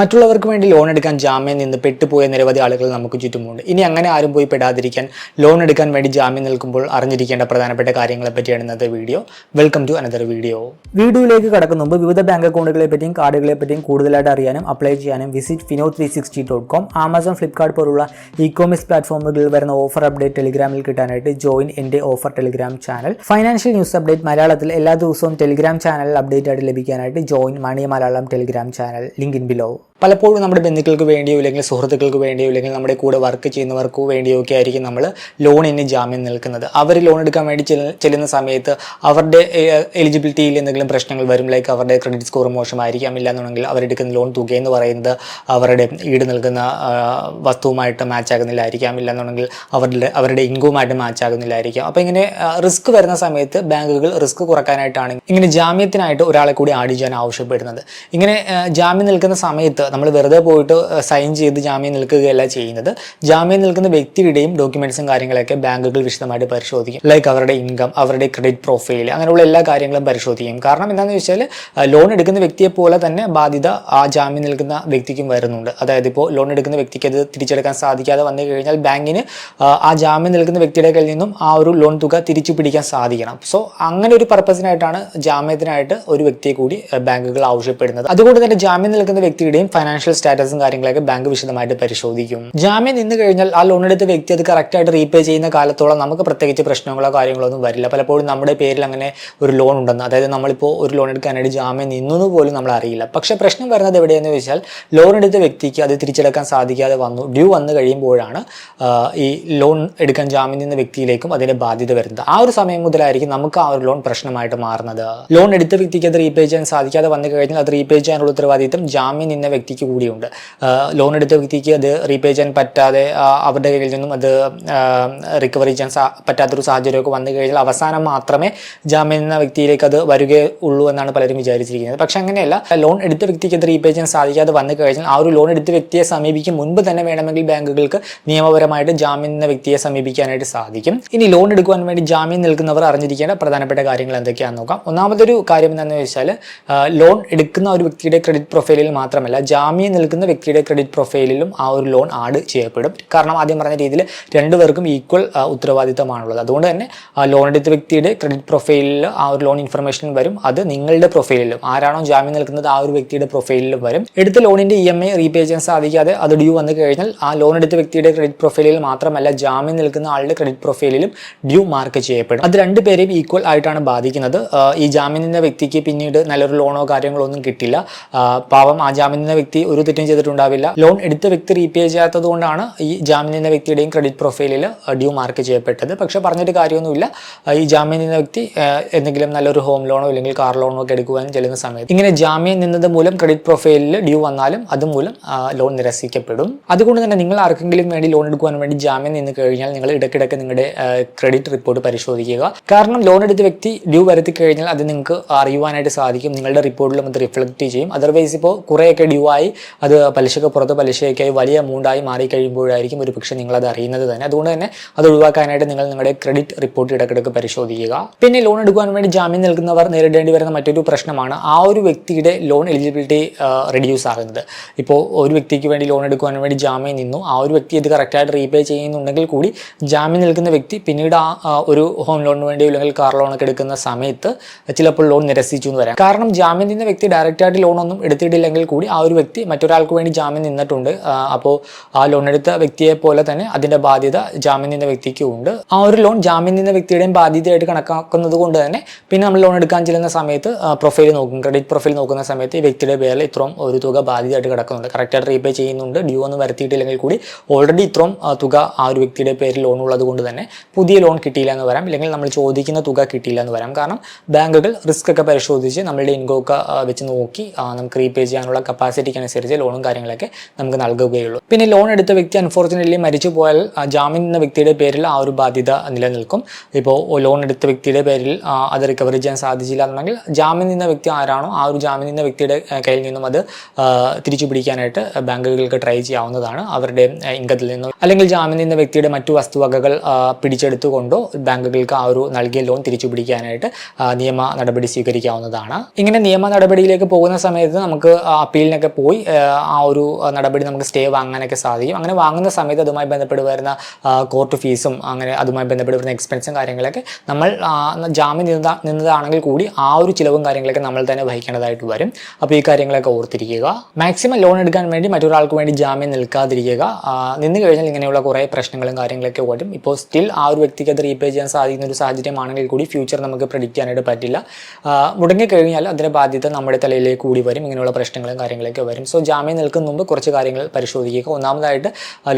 മറ്റുള്ളവർക്ക് വേണ്ടി ലോൺ എടുക്കാൻ ജാമ്യം നിന്ന് പെട്ടുപോയ നിരവധി ആളുകൾ നമുക്ക് ചുറ്റുമുണ്ട്. ഇനി അങ്ങനെ ആരും പോയി പെടാതിരിക്കാൻ ലോൺ എടുക്കാൻ വേണ്ടി ജാമ്യം നിൽക്കുമ്പോൾ അറിഞ്ഞിരിക്കേണ്ട പ്രധാനപ്പെട്ട കാര്യങ്ങളെ പറ്റിയാണ് ഇന്നത്തെ video. Welcome to another video വീഡിയോയിലേക്ക് കടക്കുന്ന മുമ്പ് വിവിധ ബാങ്ക് അക്കൗണ്ടുകളെ പറ്റിയും കാർഡുകളെ പറ്റിയും കൂടുതലായിട്ട് അറിയാനും അപ്ലൈ ചെയ്യാനും visit Fino three sixty dot com Amazon Flipkart പോലുള്ള ഇ കോമേഴ്സ് പ്ലാറ്റ്ഫോമുകളിൽ വരുന്ന ഓഫർ അപ്ഡേറ്റ് ടെലിഗ്രാമിൽ കിട്ടാനായിട്ട് ജോയിൻ എന്റെ offer Telegram channel financial news update മലയാളത്തിൽ എല്ലാ ദിവസവും ടെലിഗ്രാം ചാനൽ അപ്ഡേറ്റ് ആയിട്ട് ലഭിക്കാനായിട്ട് join money Malayalam Telegram channel link in below പലപ്പോഴും നമ്മുടെ ബന്ധുക്കൾക്ക് വേണ്ടിയോ അല്ലെങ്കിൽ സുഹൃത്തുക്കൾക്ക് വേണ്ടിയോ അല്ലെങ്കിൽ നമ്മുടെ കൂടെ വർക്ക് ചെയ്യുന്നവർക്ക് വേണ്ടിയോ ഒക്കെ ആയിരിക്കും നമ്മൾ ലോണിന് ജാമ്യം നിൽക്കുന്നത്. അവർ ലോൺ എടുക്കാൻ വേണ്ടി ചെല്ലുന്ന- സമയത്ത് അവരുടെ എലിജിബിലിറ്റിയിൽ എന്തെങ്കിലും പ്രശ്നങ്ങൾ വരും ലൈക്ക് അവരുടെ ക്രെഡിറ്റ് സ്കോർ മോശമായിരിക്കാം ഇല്ലാന്നുണ്ടെങ്കിൽ അവരെടുക്കുന്ന ലോൺ തുകയെന്ന് പറയുന്നത് അവരുടെ ഈട് നൽകുന്ന വസ്തുവുമായിട്ട് മാച്ച് ആകുന്നില്ലായിരിക്കാം ഇല്ലാന്നുണ്ടെങ്കിൽ അവരുടെ അവരുടെ ഇൻകവുമായിട്ട് മാച്ച് ആകുന്നില്ലായിരിക്കാം. അപ്പോൾ ഇങ്ങനെ റിസ്ക് വരുന്ന സമയത്ത് ബാങ്കുകൾ റിസ്ക് കുറക്കാനായിട്ടാണ് ഇങ്ങനെ ജാമ്യത്തിനായിട്ട് ഒരാളെ കൂടി ആഡ് ചെയ്യാൻ ആവശ്യപ്പെടുന്നത്. ഇങ്ങനെ ജാമ്യം നിൽക്കുന്ന സമയത്ത് നമ്മൾ വെറുതെ പോയിട്ട് സൈൻ ചെയ്ത് ജാമ്യം നിൽക്കുകയല്ല ചെയ്യുന്നത്. ജാമ്യം നിൽക്കുന്ന വ്യക്തിയുടെയും ഡോക്യുമെന്റ്സും കാര്യങ്ങളൊക്കെ ബാങ്കുകൾ വിശദമായിട്ട് പരിശോധിക്കും. ലൈക്ക് അവരുടെ ഇൻകം അവരുടെ ക്രെഡിറ്റ് പ്രൊഫൈൽ അങ്ങനെയുള്ള എല്ലാ കാര്യങ്ങളും പരിശോധിക്കും. കാരണം എന്താണെന്ന് വെച്ചാൽ ലോൺ എടുക്കുന്ന വ്യക്തിയെ പോലെ തന്നെ ബാധ്യത ആ ജാമ്യം നിൽക്കുന്ന വ്യക്തിക്കും വരുന്നുണ്ട്. അതായത് ഇപ്പോൾ ലോൺ എടുക്കുന്ന വ്യക്തിക്ക് അത് തിരിച്ചെടുക്കാൻ സാധിക്കാതെ വന്നു കഴിഞ്ഞാൽ ബാങ്കിന് ആ, ജാമ്യം നിൽക്കുന്ന വ്യക്തിയുടെ കയ്യിൽ നിന്നും ആ ഒരു ലോൺ തുക തിരിച്ചു പിടിക്കാൻ സാധിക്കണം. സോ അങ്ങനെ ഒരു പർപ്പസിനായിട്ടാണ് ജാമ്യത്തിനായിട്ട് ഒരു വ്യക്തിയെ കൂടി ബാങ്കുകൾ ആവശ്യപ്പെടുന്നത്. അതുകൊണ്ട് തന്നെ ജാമ്യം നിൽക്കുന്ന വ്യക്തിയുടെയും ഫൈനാൻഷ്യൽ സ്റ്റാറ്റസും കാര്യങ്ങളൊക്കെ ബാങ്ക് വിശദമായിട്ട് പരിശോധിക്കും. ജാമ്യം നിന്ന് കഴിഞ്ഞാൽ ആ ലോൺ എടുത്ത വ്യക്തി അത് കറക്റ്റായിട്ട് റീപേ ചെയ്യുന്ന കാലത്തോളം നമുക്ക് പ്രത്യേകിച്ച് പ്രശ്നങ്ങളോ കാര്യങ്ങളോ ഒന്നും വരില്ല. പലപ്പോഴും നമ്മുടെ പേരിൽ അങ്ങനെ ഒരു ലോൺ ഉണ്ടെന്ന്. അതായത് നമ്മളിപ്പോൾ ഒരു ലോൺ എടുക്കാനായിട്ട് ജാമ്യം നിന്നു പോലും നമ്മൾ അറിയില്ല. പക്ഷേ പ്രശ്നം വരുന്നത് എവിടെയെന്ന് വെച്ചാൽ ലോൺ എടുത്ത വ്യക്തിക്ക് അത് തിരിച്ചെടുക്കാൻ സാധിക്കാതെ വന്നു ഡ്യൂ വന്നു കഴിയുമ്പോഴാണ് ഈ ലോൺ എടുക്കാൻ ജാമ്യം നിന്ന വ്യക്തിയിലേക്കും അതിന്റെ ബാധ്യത വരുന്നത്. ആ ഒരു സമയം മുതലായിരിക്കും നമുക്ക് ആ ഒരു ലോൺ പ്രശ്നമായിട്ട് മാറുന്നത്. ലോൺ എടുത്ത വ്യക്തിക്ക് അത് റീപേ ചെയ്യാൻ സാധിക്കാതെ വന്നു കഴിഞ്ഞാൽ അത് റീപേ ചെയ്യാനുള്ള ഉത്തരവാദിത്തം ജാമ്യം നിന്ന വ്യക്തിക്ക് കൂടിയുണ്ട്. ലോൺ എടുത്ത വ്യക്തിക്ക് അത് റീപേ ചെയ്യാൻ പറ്റാതെ അവരുടെ കയ്യിൽ നിന്നും അത് റിക്കവറി ചെയ്യാൻ പറ്റാത്തൊരു സാഹചര്യമൊക്കെ വന്നു കഴിഞ്ഞാൽ അവസാനം മാത്രമേ ജാമ്യം എന്ന വ്യക്തിയിലേക്ക് അത് വരികയുള്ളൂ എന്നാണ് പലരും വിചാരിച്ചിരിക്കുന്നത്. പക്ഷെ അങ്ങനെയല്ല ലോൺ എടുത്ത വ്യക്തിക്ക് അത് റീപേ ചെയ്യാൻ സാധിക്കാതെ വന്നു കഴിഞ്ഞാൽ ആ ഒരു ലോൺ എടുത്ത വ്യക്തിയെ സമീപിക്കും മുൻപ് തന്നെ വേണമെങ്കിൽ ബാങ്കുകൾക്ക് നിയമപരമായിട്ട് ജാമ്യം എന്ന വ്യക്തിയെ സമീപിക്കാനായിട്ട് സാധിക്കും. ഇനി ലോൺ എടുക്കുവാൻ വേണ്ടി ജാമ്യം നിൽക്കുന്നവർ അറിഞ്ഞിരിക്കേണ്ട പ്രധാനപ്പെട്ട കാര്യങ്ങൾ എന്തൊക്കെയാണെന്ന് നോക്കാം. ഒന്നാമതൊരു കാര്യം എന്താണെന്ന് വെച്ചാൽ ലോൺ എടുക്കുന്ന ഒരു വ്യക്തിയുടെ ക്രെഡിറ്റ് പ്രൊഫൈലിൽ മാത്രമല്ല ജാമ്യം നിൽക്കുന്ന വ്യക്തിയുടെ ക്രെഡിറ്റ് പ്രൊഫൈലിലും ആ ഒരു ലോൺ ആഡ് ചെയ്യപ്പെടും. കാരണം ആദ്യം പറഞ്ഞ രീതിയിൽ രണ്ടുപേർക്കും ഈക്വൽ ഉത്തരവാദിത്തമാണുള്ളത്. അതുകൊണ്ട് തന്നെ ആ ലോൺ എടുത്ത വ്യക്തിയുടെ ക്രെഡിറ്റ് പ്രൊഫൈലിൽ ആ ഒരു ലോൺ ഇൻഫർമേഷൻ വരും. അത് നിങ്ങളുടെ പ്രൊഫൈലിലും ആരാണോ ജാമ്യം നിൽക്കുന്നത് ആ ഒരു വ്യക്തിയുടെ പ്രൊഫൈലിലും വരും. എടുത്ത ലോണിന്റെ ഇ എം ഐ റീപേ ചെയ്യാൻ സാധിക്കാതെ അത് ഡ്യൂ വന്നു കഴിഞ്ഞാൽ ആ ലോൺ എടുത്ത വ്യക്തിയുടെ ക്രെഡിറ്റ് പ്രൊഫൈലിൽ മാത്രമല്ല ജാമ്യം നിൽക്കുന്ന ആളുടെ ക്രെഡിറ്റ് പ്രൊഫൈലിലും ഡ്യൂ മാർക്ക് ചെയ്യപ്പെടും. അത് രണ്ടുപേരെയും ഈക്വൽ ആയിട്ടാണ് ബാധിക്കുന്നത്. ഈ ജാമ്യം നിന്ന വ്യക്തിക്ക് പിന്നീട് നല്ലൊരു ലോണോ കാര്യങ്ങളോ ഒന്നും കിട്ടില്ല. പാവം ആ ജാമ്യം നിന്ന വ്യക്തി ഒരു തെറ്റും ചെയ്തിട്ടുണ്ടാവില്ല. ലോൺ എടുത്ത വ്യക്തി റീപേ ചെയ്യാത്തത് കൊണ്ടാണ് ഈ ജാമ്യം നിന്ന വ്യക്തിയുടെയും ക്രെഡിറ്റ് പ്രൊഫൈലിൽ ഡ്യൂ മാർക്ക് ചെയ്യപ്പെട്ടത്. പക്ഷെ പറഞ്ഞിട്ട് കാര്യമൊന്നുമില്ല. ഈ ജാമ്യം നിന്ന വ്യക്തി എന്തെങ്കിലും നല്ലൊരു ഹോം ലോണോ അല്ലെങ്കിൽ കാർ ലോണോ ഒക്കെ എടുക്കുവാൻ ചെല്ലുന്ന സമയത്ത് ഇങ്ങനെ ജാമ്യം നിന്നത് മൂലം ക്രെഡിറ്റ് പ്രൊഫൈലിൽ ഡ്യൂ വന്നാലും അതുമൂലം ലോൺ നിരസിക്കപ്പെടും. അതുകൊണ്ട് തന്നെ നിങ്ങൾ ആർക്കെങ്കിലും വേണ്ടി ലോൺ എടുക്കുവാൻ വേണ്ടി ജാമ്യം നിന്ന് കഴിഞ്ഞാൽ നിങ്ങൾ ഇടയ്ക്കിടയ്ക്ക് നിങ്ങളുടെ ക്രെഡിറ്റ് റിപ്പോർട്ട് പരിശോധിക്കുക. കാരണം ലോൺ എടുത്ത വ്യക്തി ഡ്യൂ വരുത്തി കഴിഞ്ഞാൽ അത് നിങ്ങൾക്ക് അറിയുവാനായിട്ട് സാധിക്കും. നിങ്ങളുടെ റിപ്പോർട്ടിലും അത് റിഫ്ലക്റ്റ് ചെയ്യും. അതർവൈസ് ഇപ്പോൾ കുറേയൊക്കെ ഡ്യൂ ആയി അത് പലിശക്ക് പുറത്ത് പലിശയൊക്കെയായി വലിയ എമൗണ്ടായി മാറിക്കഴിയുമ്പോഴായിരിക്കും ഒരു പക്ഷേ നിങ്ങൾ അത് അറിയുന്നത് തന്നെ. അതുകൊണ്ട് തന്നെ അത് ഒഴിവാക്കാനായിട്ട് നിങ്ങൾ നിങ്ങളുടെ ക്രെഡിറ്റ് റിപ്പോർട്ട് ഇടയ്ക്കിടയ്ക്ക് പരിശോധിക്കുക. പിന്നെ ലോൺ എടുക്കാൻ വേണ്ടി ജാമ്യം നൽകുന്നവർ നേരിടേണ്ടി വരുന്ന മറ്റൊരു പ്രശ്നമാണ് ആ ഒരു വ്യക്തിയുടെ ലോൺ എലിജിബിലിറ്റി റെഡ്യൂസ് ആകുന്നത്. ഇപ്പോൾ ഒരു വ്യക്തിക്ക് വേണ്ടി ലോൺ എടുക്കുവാൻ വേണ്ടി ജാമ്യം നിന്നു. ആ ഒരു വ്യക്തി ഇത് കറക്റ്റായിട്ട് റീപേ ചെയ്യുന്നുണ്ടെങ്കിൽ കൂടി ജാമ്യം നിൽക്കുന്ന വ്യക്തി പിന്നീട് ആ ഒരു ഹോം ലോണിന് വേണ്ടിയോ അല്ലെങ്കിൽ കാർ ലോണൊക്കെ എടുക്കുന്ന സമയത്ത് ചിലപ്പോൾ ലോൺ നിരസിച്ചു എന്ന് വരാം. കാരണം ജാമ്യം നിന്ന വ്യക്തി ഡയറക്റ്റായിട്ട് ലോണൊന്നും എടുത്തിട്ടില്ലെങ്കിൽ കൂടി ആ ഒരു വ്യക്തി മറ്റൊരാൾക്ക് വേണ്ടി ജാമ്യം നിന്നിട്ടുണ്ട്. അപ്പോൾ ആ ലോൺ എടുത്ത വ്യക്തിയെ പോലെ തന്നെ അതിന്റെ ബാധ്യത ജാമ്യം നിന്ന വ്യക്തിക്കും ഉണ്ട്. ആ ഒരു ലോൺ ജാമ്യം നിന്ന വ്യക്തിയുടെയും ബാധ്യതയായിട്ട് കണക്കാക്കുന്നത് കൊണ്ട് തന്നെ പിന്നെ നമ്മൾ ലോൺ എടുക്കാൻ ചെല്ലുന്ന സമയത്ത് പ്രൊഫൈൽ നോക്കും. ക്രെഡിറ്റ് പ്രൊഫൈൽ നോക്കുന്ന സമയത്ത് ഈ വ്യക്തിയുടെ പേരിൽ ഇത്രയും ഒരു തുക ബാധ്യതയായിട്ട് കിടക്കുന്നുണ്ട്. കറക്റ്റായിട്ട് റീപേ ചെയ്യുന്നുണ്ട്. ഡ്യൂ ഒന്നും വരുത്തിയിട്ടില്ലെങ്കിൽ കൂടി ഓൾറെഡി ഇത്രയും തുക ആ ഒരു വ്യക്തിയുടെ പേരിൽ ലോൺ ഉള്ളത് കൊണ്ട് തന്നെ പുതിയ ലോൺ കിട്ടിയില്ല എന്ന് വരാം. അല്ലെങ്കിൽ നമ്മൾ ചോദിക്കുന്ന തുക കിട്ടിയില്ല എന്ന് വരാം. കാരണം ബാങ്കുകൾ റിസ്ക് ഒക്കെ പരിശോധിച്ച് നമ്മളുടെ ഇൻകം ഒക്കെ വെച്ച് നോക്കി നമുക്ക് റീപേ ചെയ്യാനുള്ള കപ്പാസിറ്റിക്ക് അനുസരിച്ച് ലോണും കാര്യങ്ങളൊക്കെ നമുക്ക് നൽകുകയുള്ളൂ. പിന്നെ ലോൺ എടുത്ത വ്യക്തി അൺഫോർച്ചുനേറ്റ്ലി മരിച്ചു പോയാൽ ജാമ്യം നിന്ന വ്യക്തിയുടെ പേരിൽ ആ ഒരു ബാധ്യത നിലനിൽക്കും. ഇപ്പോൾ ലോൺ എടുത്ത വ്യക്തിയുടെ പേരിൽ അത് റിക്കവറി ചെയ്യാൻ സാധിച്ചില്ല എന്നുണ്ടെങ്കിൽ ജാമ്യം നിന്ന വ്യക്തി ആരാണോ ആ ഒരു ജാമ്യം നിന്ന വ്യക്തിയുടെ കയ്യിൽ നിന്നും അത് തിരിച്ചു പിടിക്കാനായിട്ട് ബാങ്കുകൾക്ക് ട്രൈ ചെയ്യാവുന്നതാണ് അവരുടെ ഇൻകത്തിൽ നിന്നും. അല്ലെങ്കിൽ ജാമ്യം നിന്ന വ്യക്തിയുടെ മറ്റു വസ്തുവകകൾ പിടിച്ചെടുത്തുകൊണ്ടോ ബാങ്കുകൾക്ക് ആ ഒരു നൽകിയ ലോൺ തിരിച്ചു പിടിക്കാനായിട്ട് നിയമ നടപടി സ്വീകരിക്കാവുന്നതാണ്. ഇങ്ങനെ നിയമ നടപടിയിലേക്ക് പോകുന്ന സമയത്ത് നമുക്ക് അപ്പീലിനൊക്കെ പോയി ആ, ഒരു നടപടി നമുക്ക് സ്റ്റേ വാങ്ങാനൊക്കെ സാധിക്കും. അങ്ങനെ വാങ്ങുന്ന സമയത്ത് അതുമായി ബന്ധപ്പെട്ട് വരുന്ന കോർട്ട് ഫീസും അങ്ങനെ അതുമായി ബന്ധപ്പെട്ട് വരുന്ന എക്സ്പെൻസും കാര്യങ്ങളൊക്കെ നമ്മൾ ജാമ്യം നിന്ന നിന്നതാണെങ്കിൽ കൂടി ആ ഒരു ചിലവും കാര്യങ്ങളൊക്കെ നമ്മൾ തന്നെ വഹിക്കേണ്ടതായിട്ട് വരും. അപ്പോൾ ഈ കാര്യങ്ങളൊക്കെ ഓർത്തിരിക്കുക. മാക്സിമം ലോൺ എടുക്കാൻ വേണ്ടി മറ്റൊരാൾക്ക് വേണ്ടി ജാമ്യം നിൽക്കാതിരിക്കുക. നിന്ന് കഴിഞ്ഞാൽ ഇങ്ങനെയുള്ള കുറേ പ്രശ്നങ്ങളും കാര്യങ്ങളൊക്കെ വരും. ഇപ്പോൾ സ്റ്റിൽ ആ ഒരു വ്യക്തിക്ക് അത് റീപേ ചെയ്യാൻ സാധിക്കുന്ന ഒരു സാഹചര്യമാണെങ്കിൽ കൂടി ഫ്യൂച്ചർ നമുക്ക് പ്രെഡിക്റ്റ് ചെയ്യാനായിട്ട് പറ്റില്ല. മുടങ്ങിക്കഴിഞ്ഞാൽ അതിന്റെ ബാധ്യത നമ്മുടെ തലയിലേക്ക് കൂടി വരും. ഇങ്ങനെയുള്ള പ്രശ്നങ്ങളും കാര്യങ്ങളൊക്കെ വരും. സോ ജാമ്യം നിൽക്കുന്ന മുമ്പ് കുറച്ച് കാര്യങ്ങൾ പരിശോധിക്കുക. ഒന്നാമതായിട്ട്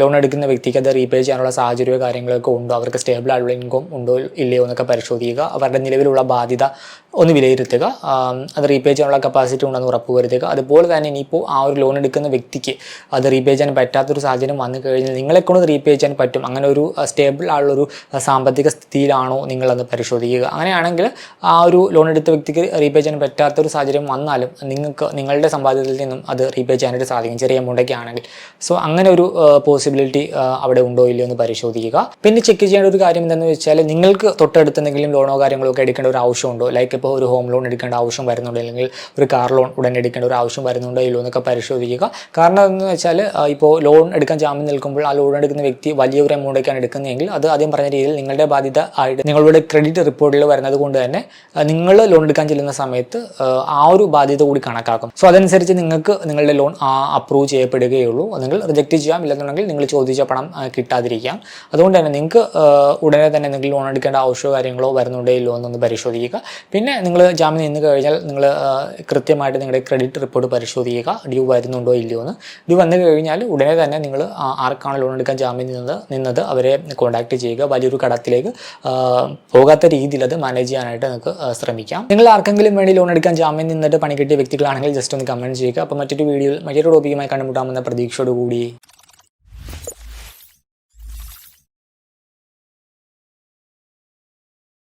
ലോൺ എടുക്കുന്ന വ്യക്തിക്ക് അത് റീപേ ചെയ്യാനുള്ള സാഹചര്യമോ കാര്യങ്ങളൊക്കെ ഉണ്ടോ? അവർക്ക് സ്റ്റേബിൾ ആയിട്ടുള്ള ഇൻകം ഉണ്ടോ ഇല്ലയോ എന്നൊക്കെ പരിശോധിക്കുക. അവരുടെ നിലവിലുള്ള ബാധ്യത ഒന്ന് വിലയിരുത്തുക. അത് റീപേ ചെയ്യാനുള്ള കപ്പാസിറ്റി ഉണ്ടെന്ന് ഉറപ്പ് ഉറപ്പുവരുത്തുക. അതുപോലെ തന്നെ ഇനിയിപ്പോൾ ആ ഒരു ലോൺ എടുക്കുന്ന വ്യക്തിക്ക് അത് റീപേ ചെയ്യാൻ പറ്റാത്തൊരു സാഹചര്യം വന്നു കഴിഞ്ഞാൽ നിങ്ങളെ കൊണ്ട് റീപേ ചെയ്യാൻ പറ്റും. അങ്ങനെ ഒരു സ്റ്റേബിൾ ആയുള്ളൊരു സാമ്പത്തിക സ്ഥിതിയിലാണോ നിങ്ങളത് പരിശോധിക്കുക. അങ്ങനെയാണെങ്കിൽ ആ ഒരു ലോൺ എടുത്ത വ്യക്തിക്ക് റീപേ ചെയ്യാൻ പറ്റാത്തൊരു സാഹചര്യം വന്നാലും നിങ്ങൾക്ക് നിങ്ങളുടെ സമ്പാദ്യത്തിൽ നിന്നും അത് റീപേ ചെയ്യാനായിട്ട് സാധിക്കും. ചെറിയ എമൗണ്ടൊക്കെ ആണെങ്കിൽ. സോ അങ്ങനെ ഒരു പോസിബിലിറ്റി അവിടെ ഉണ്ടോ ഇല്ലയോ എന്ന് പരിശോധിക്കുക. പിന്നെ ചെക്ക് ചെയ്യേണ്ട ഒരു കാര്യം എന്താണെന്ന് വെച്ചാൽ നിങ്ങൾക്ക് തൊട്ടടുത്ത് എന്തെങ്കിലും ലോണോ കാര്യങ്ങളോ ഒക്കെ എടുക്കേണ്ട ഒരു ആവശ്യമുണ്ടോ? ലൈക്ക് ഇപ്പോൾ ഒരു ഹോം ലോൺ എടുക്കേണ്ട ആവശ്യം വരുന്നുണ്ടോ. അല്ലെങ്കിൽ ഒരു കാർ ലോൺ ഉടൻ എടുക്കേണ്ട ഒരു ആവശ്യം വരുന്നുണ്ടോ ഇല്ലോ എന്നൊക്കെ പരിശോധിക്കുക. കാരണം എന്ന് വെച്ചാൽ ഇപ്പോൾ ലോൺ എടുക്കാൻ ജാമ്യം നിൽക്കുമ്പോൾ ആ ലോൺ എടുക്കുന്ന വ്യക്തി വലിയൊരു എമൗണ്ടൊക്കെയാണ് എടുക്കുന്നതെങ്കിൽ അത് ആദ്യം പറഞ്ഞ രീതിയിൽ നിങ്ങളുടെ ബാധ്യത ആയിട്ട് നിങ്ങളുടെ ക്രെഡിറ്റ് റിപ്പോർട്ടിൽ വരുന്നത് കൊണ്ട് തന്നെ നിങ്ങൾ ലോൺ എടുക്കാൻ ചെല്ലുന്ന സമയത്ത് ആ, ഒരു ബാധ്യത കൂടി കണക്കാക്കും. സോ അതനുസരിച്ച് നിങ്ങൾക്ക് നിങ്ങളുടെ ലോൺ അപ്രൂവ് ചെയ്യപ്പെടുകയുള്ളൂ. നിങ്ങൾ റിജക്റ്റ് ചെയ്യാം. ഇല്ലെന്നുണ്ടെങ്കിൽ നിങ്ങൾ ചോദിച്ച പണം കിട്ടാതിരിക്കാം. അതുകൊണ്ട് തന്നെ നിങ്ങൾക്ക് ഉടനെ തന്നെ നിങ്ങൾ ലോൺ എടുക്കേണ്ട ആവശ്യമോ കാര്യങ്ങളോ വരുന്നുണ്ടോ ഇല്ലോ എന്നൊന്ന് പരിശോധിക്കുക. പിന്നെ നിങ്ങൾ ജാമ്യം നിന്ന് കഴിഞ്ഞാൽ നിങ്ങൾ കൃത്യമായിട്ട് നിങ്ങളുടെ ക്രെഡിറ്റ് റിപ്പോർട്ട് പരിശോധിക്കുക. ഡ്യൂ വരുന്നുണ്ടോ ഇല്ലയോ എന്ന്. ഡ്യൂ വന്നു കഴിഞ്ഞാൽ ഉടനെ തന്നെ നിങ്ങൾ ആർക്കാണ് ലോൺ എടുക്കാൻ ജാമ്യം നിന്നത് നിന്നത് അവരെ കോൺടാക്ട് ചെയ്യുക. വലിയൊരു കടത്തിലേക്ക് പോകാത്ത രീതിയിൽ അത് മാനേജ് ചെയ്യാനായിട്ട് നിങ്ങൾക്ക് ശ്രമിക്കാം. നിങ്ങൾ ആർക്കെങ്കിലും വേണ്ടി ലോൺ എടുക്കാൻ ജാമ്യം നിന്നിട്ട് പണി കിട്ടിയ വ്യക്തികളാണെങ്കിൽ ജസ്റ്റ് ഒന്ന് കമന്റ് ചെയ്യുക. അപ്പോൾ മറ്റൊരു വീഡിയോയിൽ മറ്റൊരു ടോപ്പിക്കുമായി കണ്ടുമുട്ടാമെന്ന പ്രതീക്ഷയോടുകൂടി.